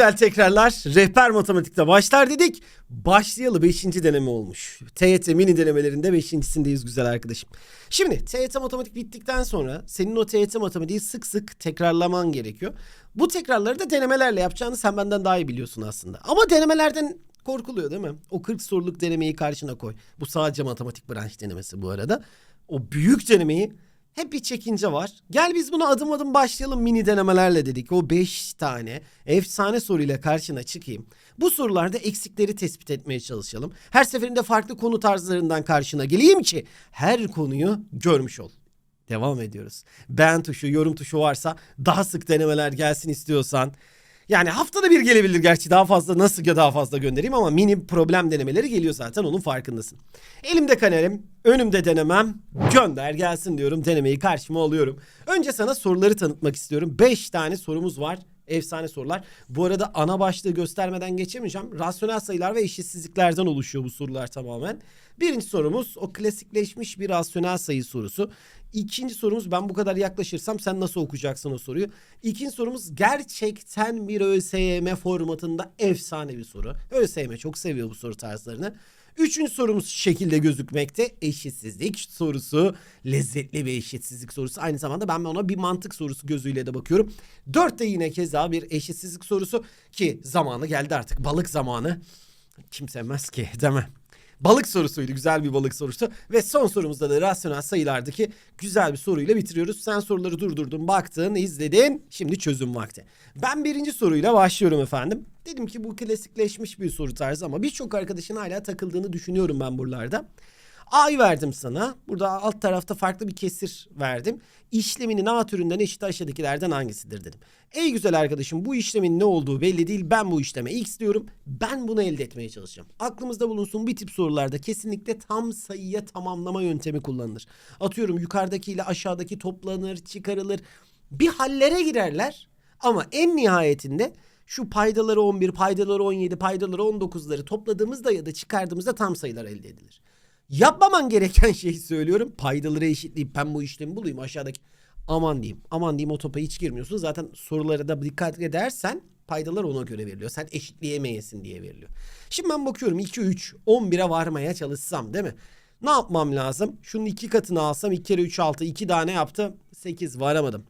güzel tekrarlar. Rehber matematikte başlar dedik. Başlayalı 5. deneme olmuş. TYT mini denemelerinde 5.sindeyiz güzel arkadaşım. Şimdi TYT matematik bittikten sonra senin o TYT matematiği sık sık tekrarlaman gerekiyor. Bu tekrarları da denemelerle yapacağını sen benden daha iyi biliyorsun aslında. Ama denemelerden korkuluyor değil mi? O 40 soruluk denemeyi karşına koy. Bu sadece matematik branş denemesi bu arada. O büyük denemeyi hep bir çekince var. Gel biz bunu adım adım başlayalım mini denemelerle dedik. O 5 tane efsane soruyla karşına çıkayım. Bu sorularda eksikleri tespit etmeye çalışalım. Her seferinde farklı konu tarzlarından karşına geleyim ki her konuyu görmüş ol. Devam ediyoruz. Beğen tuşu, yorum tuşu varsa daha sık denemeler gelsin istiyorsan. Yani haftada bir gelebilir gerçi daha fazla nasıl ya daha fazla göndereyim ama mini problem denemeleri geliyor zaten onun farkındasın. Elimde kalemim, önümde denemem, gönder gelsin diyorum denemeyi karşıma alıyorum. Önce sana soruları tanıtmak istiyorum. 5 tane sorumuz var. Efsane sorular. Bu arada ana başlığı göstermeden geçemeyeceğim. Rasyonel sayılar ve eşitsizliklerden oluşuyor bu sorular tamamen. Birinci sorumuz o klasikleşmiş bir rasyonel sayı sorusu. İkinci sorumuz ben bu kadar yaklaşırsam sen nasıl okuyacaksın o soruyu? İkinci sorumuz gerçekten bir ÖSYM formatında efsane bir soru. ÖSYM çok seviyor bu soru tarzlarını. Üçüncü sorumuz şekilde gözükmekte. Eşitsizlik sorusu. Lezzetli bir eşitsizlik sorusu. Aynı zamanda ben ona bir mantık sorusu gözüyle de bakıyorum. Dört de yine keza bir eşitsizlik sorusu. Ki zamanı geldi artık. Balık zamanı. Kim sevmez ki değil? Balık sorusuydu. Güzel bir balık sorusu. Ve son sorumuzda da rasyonel sayılardaki güzel bir soruyla bitiriyoruz. Sen soruları durdurdun, baktın, izledin. Şimdi çözüm vakti. Ben birinci soruyla başlıyorum efendim. Dedim ki bu klasikleşmiş bir soru tarzı ama birçok arkadaşın hala takıldığını düşünüyorum ben buralarda. A'yı verdim sana. Burada alt tarafta farklı bir kesir verdim. İşleminin A türünden eşit aşağıdakilerden hangisidir dedim. Ey güzel arkadaşım bu işlemin ne olduğu belli değil. Ben bu işleme X diyorum. Ben bunu elde etmeye çalışacağım. Aklımızda bulunsun bir tip sorularda kesinlikle tam sayıya tamamlama yöntemi kullanılır. Atıyorum yukarıdaki ile aşağıdaki toplanır, çıkarılır. Bir hallere girerler. Ama en nihayetinde şu paydaları 11, paydaları 17, paydaları 19'ları topladığımızda ya da çıkardığımızda tam sayılar elde edilir. Yapmaman gereken şeyi söylüyorum. Paydaları eşitleyip ben bu işlemi bulayım aşağıdaki. Aman diyeyim. Aman diyeyim o topa hiç girmiyorsun. Zaten sorulara da dikkat edersen paydalar ona göre veriliyor. Sen eşitleyemeyesin diye veriliyor. Şimdi ben bakıyorum 2, 3, 11'e varmaya çalışsam değil mi? Ne yapmam lazım? Şunun iki katını alsam 2 kere 3 6 2 tane yaptı. 8 varamadım.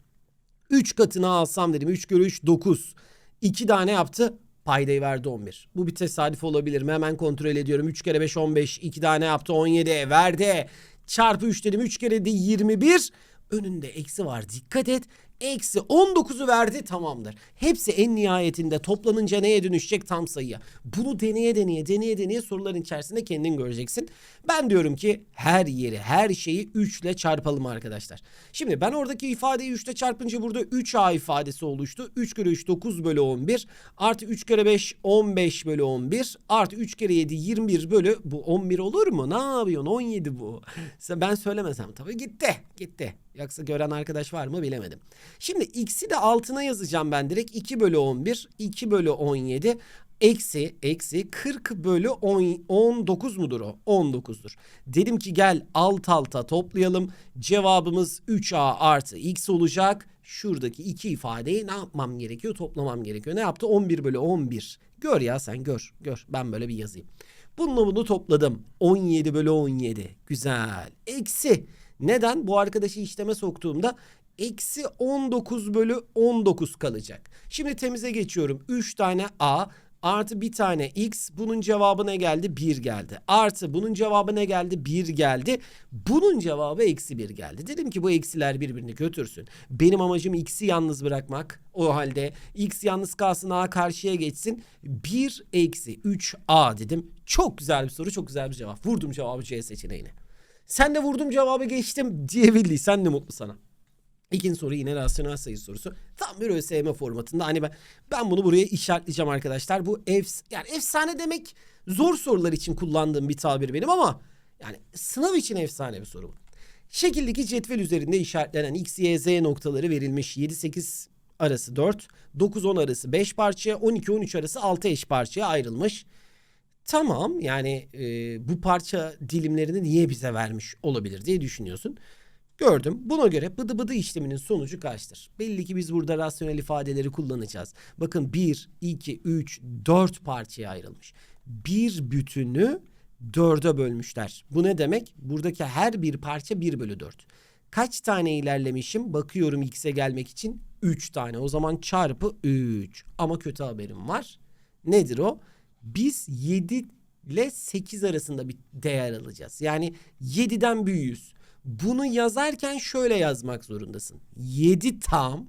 3 katını alsam dedim. 3 kere 3 9. 2 tane yaptı. Paydayı verdi 11. Bu bir tesadüf olabilir mi? Hemen kontrol ediyorum. 3 kere 5 15. 2 tane yaptı 17. Verdi. Çarpı 3 dedim. 3 kere de 21. Önünde eksi var. Dikkat et. Eksi 19'u verdi tamamdır. Hepsi en nihayetinde toplanınca neye dönüşecek tam sayıya. Bunu deneye deneye deneye deneye soruların içerisinde kendin göreceksin. Ben diyorum ki her yeri her şeyi 3 ile çarpalım arkadaşlar. Şimdi ben oradaki ifadeyi 3 ile çarpınca burada 3A ifadesi oluştu. 3 kere 3 9 bölü 11 artı 3 kere 5 15 bölü 11 artı 3 kere 7 21 bölü bu 11 olur mu? Ne yapıyorsun 17 bu. Ben söylemesem tabii gitti gitti. Yoksa gören arkadaş var mı bilemedim. Şimdi x'i de altına yazacağım ben direkt. 2 bölü 11, 2 bölü 17 eksi eksi 40 bölü 10, 19 mudur o? 19'dur. Dedim ki gel alt alta toplayalım. Cevabımız 3a artı x olacak. Şuradaki iki ifadeyi ne yapmam gerekiyor? Toplamam gerekiyor. Ne yaptı? 11 bölü 11. Gör ya sen gör. Gör. Ben böyle bir yazayım. Bununla bunu topladım. 17 bölü 17. Güzel. Eksi. Neden? Bu arkadaşı işleme soktuğumda eksi 19 bölü 19 kalacak. Şimdi temize geçiyorum. 3 tane A artı bir tane X. Bunun cevabı ne geldi? 1 geldi. Artı bunun cevabı ne geldi? 1 geldi. Bunun cevabı eksi 1 geldi. Dedim ki bu eksiler birbirini götürsün. Benim amacım X'i yalnız bırakmak. O halde X yalnız kalsın A karşıya geçsin. 1 eksi 3A dedim. Çok güzel bir soru. Çok güzel bir cevap. Vurdum cevabı C seçeneğine. Sen de vurdum cevabı geçtim diyebildiysen ne mutlu sana. İkinci soru yine rasyonel sayı sorusu. Tam bir ÖSYM formatında. Hani ben, ben bunu buraya işaretleyeceğim arkadaşlar. Bu efs yani efsane demek zor sorular için kullandığım bir tabir benim ama yani sınav için efsane bir soru bu. Şekildeki cetvel üzerinde işaretlenen x, y, z noktaları verilmiş. 7, 8 arası 4, 9, 10 arası 5 parçaya, 12, 13 arası 6 eş parçaya ayrılmış. Tamam yani e, bu parça dilimlerini niye bize vermiş olabilir diye düşünüyorsun. Gördüm. Buna göre bıdı bıdı işleminin sonucu kaçtır? Belli ki biz burada rasyonel ifadeleri kullanacağız. Bakın 1, 2, 3, 4 parçaya ayrılmış. Bir bütünü dörde bölmüşler. Bu ne demek? Buradaki her bir parça 1 bölü 4. Kaç tane ilerlemişim? Bakıyorum x'e gelmek için 3 tane. O zaman çarpı 3. Ama kötü haberim var. Nedir o? Biz 7 ile 8 arasında bir değer alacağız. Yani 7'den büyüğüz. Bunu yazarken şöyle yazmak zorundasın. 7 tam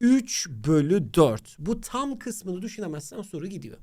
3 bölü 4. Bu tam kısmını düşünemezsen soru gidiyor.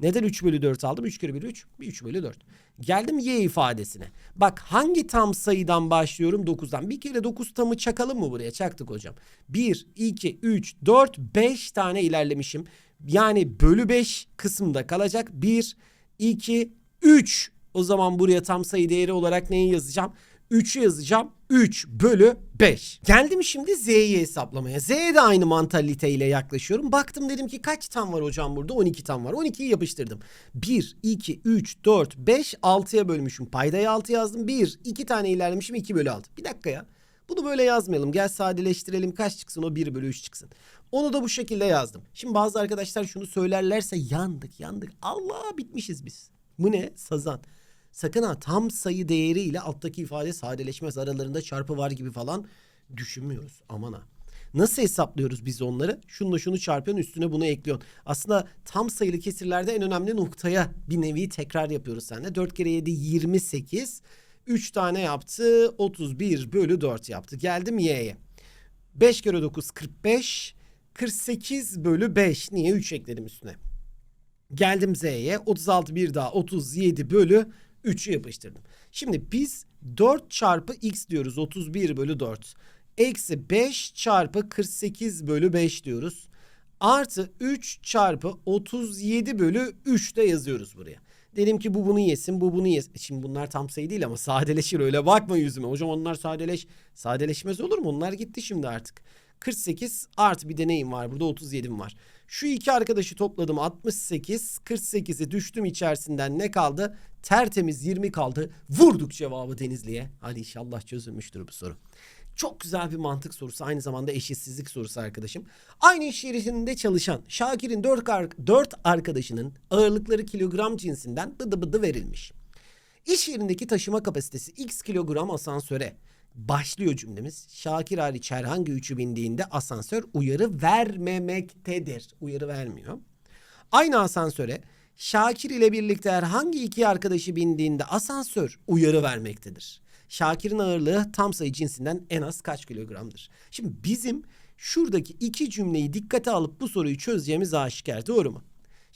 Neden 3 bölü 4 aldım? 3 kere 1 3. 3 bölü 4. Geldim y ifadesine. Bak hangi tam sayıdan başlıyorum? 9'dan. Bir kere 9 tamı çakalım mı buraya? Çaktık hocam. 1, 2, 3, 4, 5 tane ilerlemişim. Yani bölü 5 kısımda kalacak. 1, 2, 3. O zaman buraya tam sayı değeri olarak neyi yazacağım? 3'ü yazacağım. 3 bölü 5. Geldim şimdi Z'yi hesaplamaya. Z'ye de aynı mantaliteyle yaklaşıyorum. Baktım dedim ki kaç tam var hocam burada? 12 tam var. 12'yi yapıştırdım. 1, 2, 3, 4, 5, 6'ya bölmüşüm. Paydayı 6 yazdım. 1, 2 tane ilerlemişim 2 bölü 6. Bir dakika ya. Bunu böyle yazmayalım. Gel sadeleştirelim. Kaç çıksın o 1 bölü 3 çıksın. Onu da bu şekilde yazdım. Şimdi bazı arkadaşlar şunu söylerlerse yandık yandık. Allah bitmişiz biz. Bu ne? Sazan. Sakın ha tam sayı değeriyle alttaki ifade sadeleşmez. Aralarında çarpı var gibi falan düşünmüyoruz. Aman ha. Nasıl hesaplıyoruz biz onları? Şununla şunu çarpıyorsun üstüne bunu ekliyorsun. Aslında tam sayılı kesirlerde en önemli noktaya bir nevi tekrar yapıyoruz seninle. 4 kere 7 28. 3 tane yaptı. 31 bölü 4 yaptı. Geldim y'ye. 5 kere 9 45. 48 bölü 5. Niye 3 ekledim üstüne? Geldim Z'ye 36 bir daha 37 bölü 3'ü yapıştırdım. Şimdi biz 4 çarpı x diyoruz 31 bölü 4. Eksi 5 çarpı 48 bölü 5 diyoruz. Artı 3 çarpı 37 bölü 3 de yazıyoruz buraya. Dedim ki bu bunu yesin bu bunu yesin. Şimdi bunlar tam sayı değil ama sadeleşir öyle bakma yüzüme. Hocam onlar sadeleş. Sadeleşmez olur mu? Onlar gitti şimdi artık. 48 artı bir deneyim var burada 37'm var. Şu iki arkadaşı topladım 68. 48'i düştüm içerisinden ne kaldı? Tertemiz 20 kaldı. Vurduk cevabı Denizli'ye. Hadi inşallah çözülmüştür bu soru. Çok güzel bir mantık sorusu. Aynı zamanda eşitsizlik sorusu arkadaşım. Aynı iş yerinde çalışan Şakir'in 4, ar- 4 arkadaşının ağırlıkları kilogram cinsinden bıdı bıdı verilmiş. İş yerindeki taşıma kapasitesi x kilogram asansöre başlıyor cümlemiz. Şakir hariç herhangi üçü bindiğinde asansör uyarı vermemektedir. Uyarı vermiyor. Aynı asansöre Şakir ile birlikte herhangi iki arkadaşı bindiğinde asansör uyarı vermektedir. Şakir'in ağırlığı tam sayı cinsinden en az kaç kilogramdır? Şimdi bizim şuradaki iki cümleyi dikkate alıp bu soruyu çözeceğimiz aşikar doğru mu?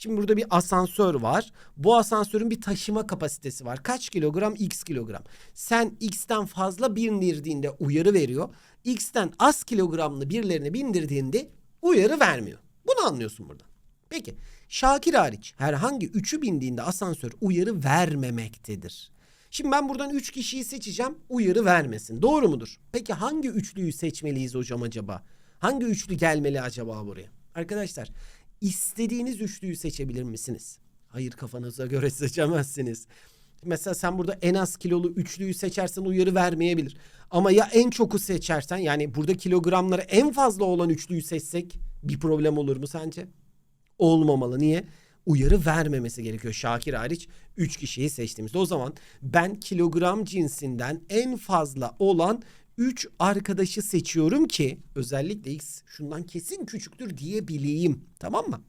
Şimdi burada bir asansör var. Bu asansörün bir taşıma kapasitesi var. Kaç kilogram? X kilogram. Sen X'ten fazla bindirdiğinde uyarı veriyor. X'ten az kilogramlı birilerini bindirdiğinde uyarı vermiyor. Bunu anlıyorsun burada. Peki Şakir hariç herhangi üçü bindiğinde asansör uyarı vermemektedir. Şimdi ben buradan üç kişiyi seçeceğim uyarı vermesin. Doğru mudur? Peki hangi üçlüyü seçmeliyiz hocam acaba? Hangi üçlü gelmeli acaba buraya? Arkadaşlar istediğiniz üçlüyü seçebilir misiniz? Hayır kafanıza göre seçemezsiniz. Mesela sen burada en az kilolu üçlüyü seçersen uyarı vermeyebilir. Ama ya en çoku seçersen yani burada kilogramları en fazla olan üçlüyü seçsek bir problem olur mu sence? Olmamalı. Niye? Uyarı vermemesi gerekiyor Şakir hariç 3 kişiyi seçtiğimizde. O zaman ben kilogram cinsinden en fazla olan 3 arkadaşı seçiyorum ki özellikle x şundan kesin küçüktür diyebileyim. Tamam mı?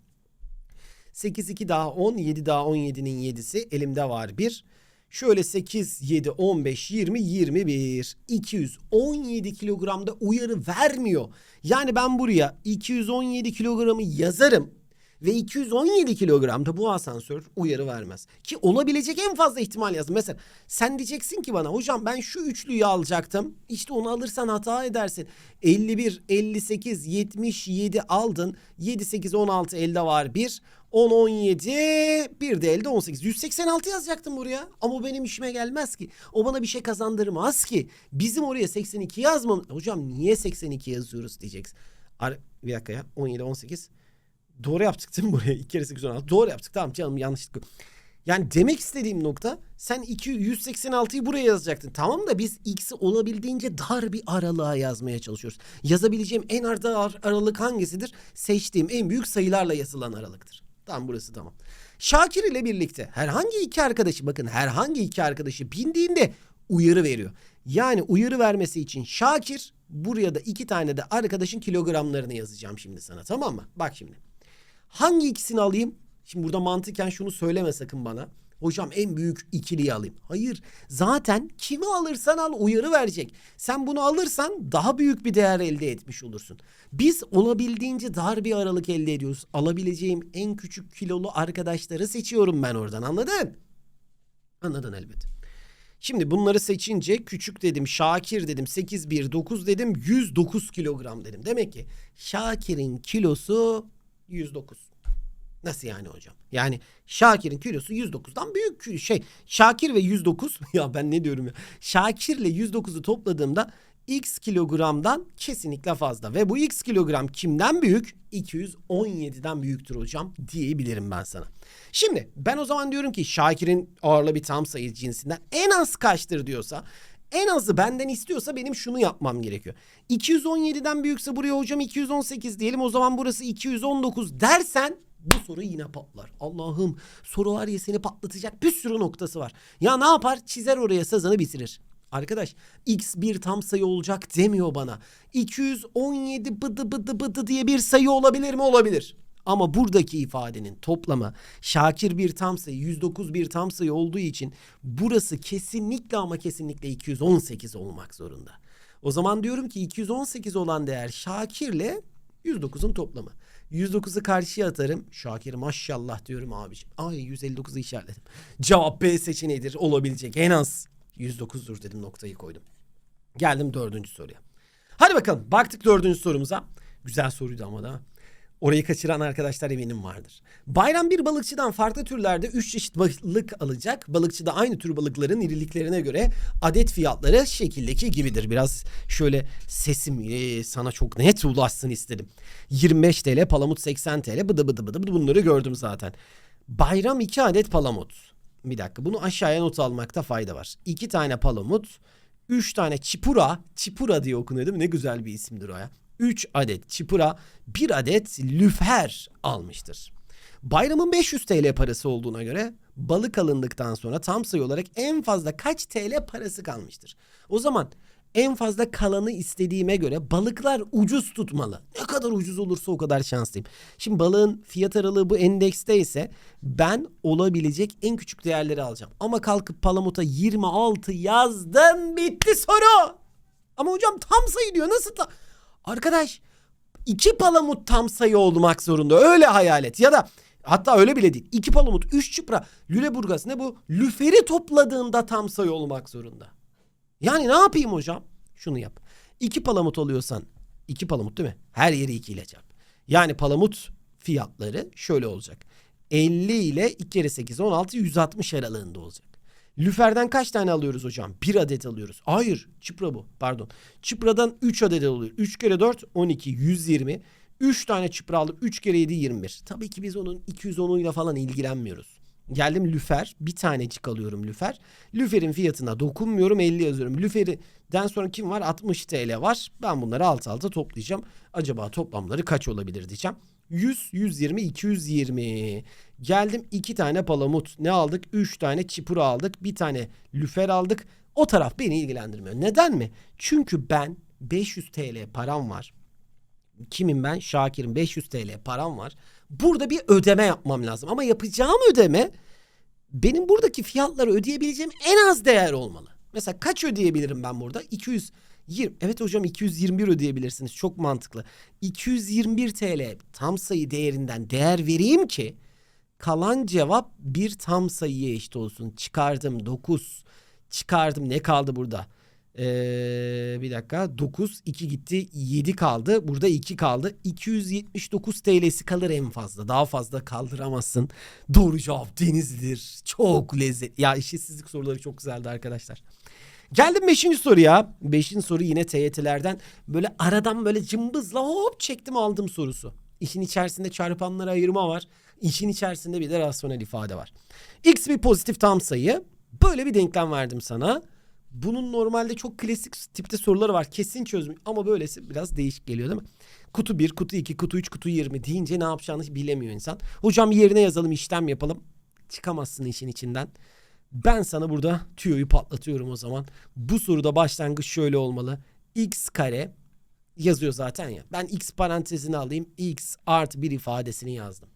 8 2 daha 10, 7 daha 17'nin 7'si elimde var 1. Şöyle 8, 7, 15, 20, 21. 217 kilogramda uyarı vermiyor. Yani ben buraya 217 kilogramı yazarım. Ve 217 kilogramda bu asansör uyarı vermez. Ki olabilecek en fazla ihtimal yazdım. Mesela sen diyeceksin ki bana hocam ben şu üçlüyü alacaktım. İşte onu alırsan hata edersin. 51, 58, 77 aldın. 7, 8, 16 elde var 1. 10, 17, bir de elde 18. 186 yazacaktım buraya. Ama benim işime gelmez ki. O bana bir şey kazandırmaz ki. Bizim oraya 82 yazmam. Hocam niye 82 yazıyoruz diyeceksin. Bir dakika ya. 17, 18. Doğru yaptık değil mi buraya? 2 kere 8, 16. Doğru yaptık. Tamam canım yanlışlıkla. Yani demek istediğim nokta sen 2 186'yı buraya yazacaktın. Tamam da biz x'i olabildiğince dar bir aralığa yazmaya çalışıyoruz. Yazabileceğim en ar dar aralık hangisidir? Seçtiğim en büyük sayılarla yazılan aralıktır. Tamam burası tamam. Şakir ile birlikte herhangi iki arkadaşı bakın herhangi iki arkadaşı bindiğinde uyarı veriyor. Yani uyarı vermesi için Şakir buraya da iki tane de arkadaşın kilogramlarını yazacağım şimdi sana tamam mı? Bak şimdi. Hangi ikisini alayım? Şimdi burada mantıken şunu söyleme sakın bana. Hocam en büyük ikiliyi alayım. Hayır. Zaten kimi alırsan al uyarı verecek. Sen bunu alırsan daha büyük bir değer elde etmiş olursun. Biz olabildiğince dar bir aralık elde ediyoruz. Alabileceğim en küçük kilolu arkadaşları seçiyorum ben oradan anladın? Anladın elbet. Şimdi bunları seçince küçük dedim, Şakir dedim, 8 1 9 dedim, 109 kilogram dedim. Demek ki Şakir'in kilosu 109. Nasıl yani hocam? Yani Şakir'in kilosu 109'dan büyük şey. Şakir ve 109 ya ben ne diyorum ya. Şakir ile 109'u topladığımda x kilogramdan kesinlikle fazla. Ve bu x kilogram kimden büyük? 217'den büyüktür hocam diyebilirim ben sana. Şimdi ben o zaman diyorum ki Şakir'in ağırlığı bir tam sayı cinsinden en az kaçtır diyorsa en azı benden istiyorsa benim şunu yapmam gerekiyor. 217'den büyükse buraya hocam 218 diyelim o zaman burası 219 dersen bu soru yine patlar. Allah'ım soru ya seni patlatacak bir sürü noktası var. Ya ne yapar? Çizer oraya sazını bitirir. Arkadaş x bir tam sayı olacak demiyor bana. 217 bıdı bıdı bıdı diye bir sayı olabilir mi? Olabilir. Ama buradaki ifadenin toplamı Şakir bir tam sayı 109 bir tam sayı olduğu için burası kesinlikle ama kesinlikle 218 olmak zorunda. O zaman diyorum ki 218 olan değer Şakir'le 109'un toplamı. 109'u karşıya atarım. Şakir maşallah diyorum abiciğim. Ay 159'u işaretledim. Cevap B seçeneğidir olabilecek en az. 109'dur dedim noktayı koydum. Geldim dördüncü soruya. Hadi bakalım baktık dördüncü sorumuza. Güzel soruydu ama da. Orayı kaçıran arkadaşlar eminim vardır. Bayram bir balıkçıdan farklı türlerde 3 çeşit balık alacak. Balıkçı da aynı tür balıkların iriliklerine göre adet fiyatları şekildeki gibidir. Biraz şöyle sesim e, sana çok net ulaşsın istedim. 25 TL, palamut 80 TL, bıdı bıdı bıdı bıdı bunları gördüm zaten. Bayram 2 adet palamut. Bir dakika bunu aşağıya not almakta fayda var. 2 tane palamut, 3 tane çipura, çipura diye okunuyor değil mi? Ne güzel bir isimdir o ya. 3 adet çipura, 1 adet lüfer almıştır. Bayramın 500 TL parası olduğuna göre balık alındıktan sonra tam sayı olarak en fazla kaç TL parası kalmıştır? O zaman en fazla kalanı istediğime göre balıklar ucuz tutmalı. Ne kadar ucuz olursa o kadar şanslıyım. Şimdi balığın fiyat aralığı bu endekste ise ben olabilecek en küçük değerleri alacağım. Ama kalkıp palamuta 26 yazdım bitti soru. Ama hocam tam sayı diyor nasıl ta- Arkadaş iki palamut tam sayı olmak zorunda. Öyle hayal et. Ya da hatta öyle bile değil. İki palamut, üç çıpra, Lüleburgaz ne bu? Lüferi topladığında tam sayı olmak zorunda. Yani ne yapayım hocam? Şunu yap. İki palamut alıyorsan iki palamut değil mi? Her yeri iki ile çarp. Yani palamut fiyatları şöyle olacak. 50 ile 2 kere 8 16 160 aralığında olacak. Lüferden kaç tane alıyoruz hocam? Bir adet alıyoruz. Hayır. Çıpra bu. Pardon. Çıpradan 3 adet alıyor. 3 kere 4 12 120. 3 tane çıpra alıp 3 kere 7 25. Tabii ki biz onun 210'uyla falan ilgilenmiyoruz. Geldim lüfer. Bir tanecik alıyorum lüfer. Lüferin fiyatına dokunmuyorum 50 yazıyorum. Lüferden sonra kim var? 60 TL var. Ben bunları alt alta toplayacağım. Acaba toplamları kaç olabilir diyeceğim. 100, 120, 220. Geldim iki tane palamut. Ne aldık? Üç tane çipura aldık. Bir tane lüfer aldık. O taraf beni ilgilendirmiyor. Neden mi? Çünkü ben 500 TL param var. Kimim ben? Şakir'im 500 TL param var. Burada bir ödeme yapmam lazım. Ama yapacağım ödeme benim buradaki fiyatları ödeyebileceğim en az değer olmalı. Mesela kaç ödeyebilirim ben burada? 220. Evet hocam 221 ödeyebilirsiniz. Çok mantıklı. 221 TL tam sayı değerinden değer vereyim ki kalan cevap bir tam sayıya eşit olsun. Çıkardım 9. Çıkardım ne kaldı burada? Ee, bir dakika 9 2 gitti 7 kaldı burada 2 kaldı 279 TL'si kalır en fazla daha fazla kaldıramazsın doğru cevap denizlidir çok lezzetli ya eşitsizlik soruları çok güzeldi arkadaşlar geldim 5. soruya 5. soru yine TYT'lerden böyle aradan böyle cımbızla hop çektim aldım sorusu İşin içerisinde çarpanlara ayırma var İşin içerisinde bir de rasyonel ifade var. X bir pozitif tam sayı. Böyle bir denklem verdim sana. Bunun normalde çok klasik tipte soruları var. Kesin çözüm ama böylesi biraz değişik geliyor değil mi? Kutu 1, kutu 2, kutu 3, kutu 20 deyince ne yapacağını bilemiyor insan. Hocam yerine yazalım, işlem yapalım. Çıkamazsın işin içinden. Ben sana burada tüyoyu patlatıyorum o zaman. Bu soruda başlangıç şöyle olmalı. X kare yazıyor zaten ya. Ben x parantezini alayım. x artı bir ifadesini yazdım.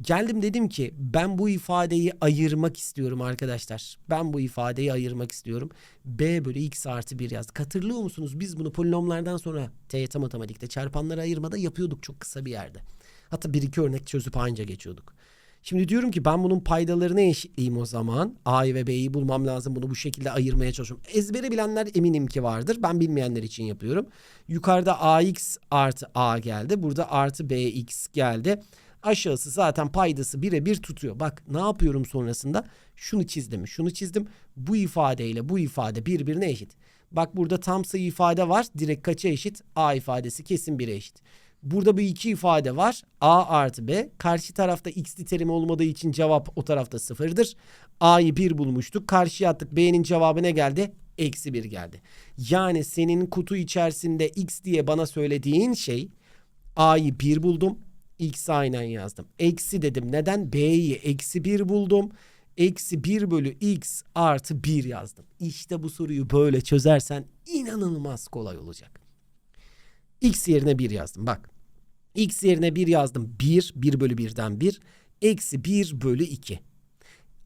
Geldim dedim ki ben bu ifadeyi ayırmak istiyorum arkadaşlar. Ben bu ifadeyi ayırmak istiyorum. b bölü x artı 1 yazdık. Hatırlıyor musunuz? Biz bunu polinomlardan sonra TYT matematikte çarpanları ayırmada yapıyorduk çok kısa bir yerde. Hatta bir iki örnek çözüp anca geçiyorduk. Şimdi diyorum ki ben bunun paydalarını eşitleyeyim o zaman. A'yı ve B'yi bulmam lazım. Bunu bu şekilde ayırmaya çalışıyorum. Ezbere bilenler eminim ki vardır. Ben bilmeyenler için yapıyorum. Yukarıda AX artı A geldi. Burada artı BX geldi. Aşağısı zaten paydası birebir tutuyor. Bak ne yapıyorum sonrasında? Şunu çizdim, şunu çizdim. Bu ifadeyle bu ifade birbirine eşit. Bak burada tam sayı ifade var. Direkt kaça eşit? A ifadesi kesin 1'e eşit. Burada bir iki ifade var. A artı B. Karşı tarafta x'li terim olmadığı için cevap o tarafta sıfırdır. A'yı 1 bulmuştuk. Karşıya attık. B'nin cevabı ne geldi? Eksi 1 geldi. Yani senin kutu içerisinde x diye bana söylediğin şey A'yı 1 buldum. X'i aynen yazdım. Eksi dedim. Neden? B'yi eksi 1 buldum. Eksi 1 bölü x artı 1 yazdım. İşte bu soruyu böyle çözersen inanılmaz kolay olacak. X yerine 1 yazdım. Bak. X yerine 1 yazdım. 1, 1 bölü 1'den 1. Eksi 1 bölü 2.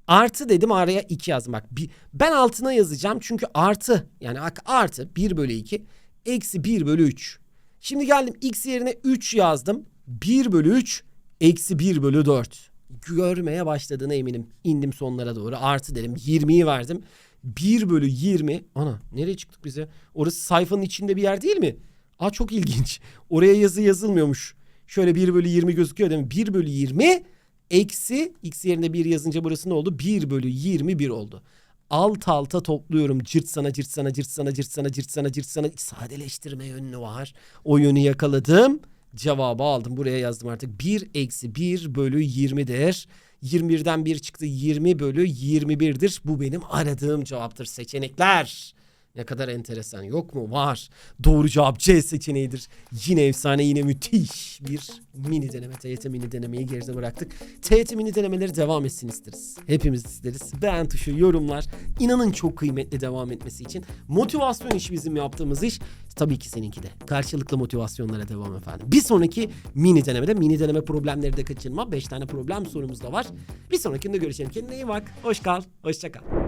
Artı dedim araya 2 yazdım. Bak bir, ben altına yazacağım çünkü artı yani artı 1 bölü 2 eksi 1 bölü 3. Şimdi geldim x yerine 3 yazdım. 1 bölü 3 eksi 1 bölü 4. Görmeye başladığına eminim. İndim sonlara doğru artı dedim 20'yi verdim. 1 bölü 20 ana nereye çıktık bize? Orası sayfanın içinde bir yer değil mi? Aa çok ilginç. Oraya yazı yazılmıyormuş. Şöyle 1 bölü 20 gözüküyor değil mi? 1 bölü 20 eksi x yerine 1 yazınca burası ne oldu? 1 bölü 21 oldu. Alt alta topluyorum. Cırt sana cırt sana cırt sana cırt sana cırt sana cırt sana. Sadeleştirme yönü var. O yönü yakaladım. Cevabı aldım. Buraya yazdım artık. 1 eksi 1 bölü 20'dir. 21'den 1 çıktı. 20 bölü 21'dir. Bu benim aradığım cevaptır. Seçenekler. Ne kadar enteresan yok mu? Var. Doğru cevap C seçeneğidir. Yine efsane yine müthiş bir mini deneme. TYT mini denemeyi geride bıraktık. TYT mini denemeleri devam etsin isteriz. Hepimiz isteriz. Beğen tuşu, yorumlar. İnanın çok kıymetli devam etmesi için. Motivasyon işi bizim yaptığımız iş. Tabii ki seninki de. Karşılıklı motivasyonlara devam efendim. Bir sonraki mini denemede mini deneme problemleri de kaçırma. 5 tane problem sorumuz da var. Bir sonrakinde görüşelim. Kendine iyi bak. Hoş kal. Hoşça kal.